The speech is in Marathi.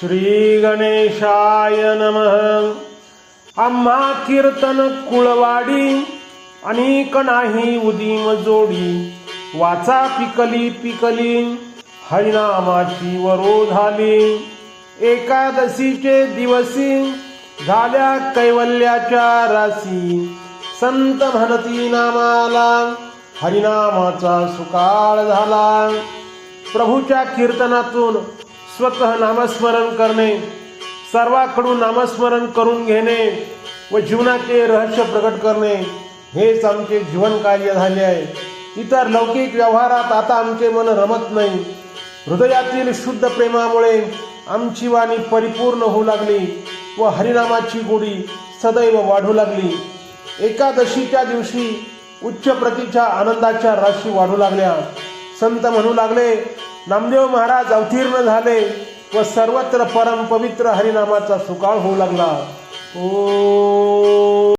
श्री नम. आम्हा कीर्तन कुळवाडी अनेक नाही उदीम जोडी. वाचा पिकली पिकली हरिनामाची वरो झाली. एकादशीचे दिवसी झाल्या कैवल्याच्या राशी. संत म्हणती नामाला हरिनामाचा सुकाळ झाला. प्रभूच्या कीर्तनातून स्वतः नामस्मरण करणे सर्वाकडून नामस्मरण करून घेणे व जीवनाचे रहस्य प्रकट करणे हेच आमचे जीवन कार्य झाले आहे. इतर लौकिक व्यवहारात आता आमचे मन रमत नाही. हृदयातील शुद्ध प्रेमामुळे आमची वाणी परिपूर्ण होऊ लागली व हरिनामाची गोडी सदैव वाढू लागली. एकादशीच्या दिवशी उच्च प्रतीच्या आनंदाच्या राशी वाढू लागल्या. संत म्हणू लागले नामदेव महाराज अवतीर्ण झाले व सर्वत्र परम पवित्र हरिनामाचा सुकाळ होऊ लागला. ओ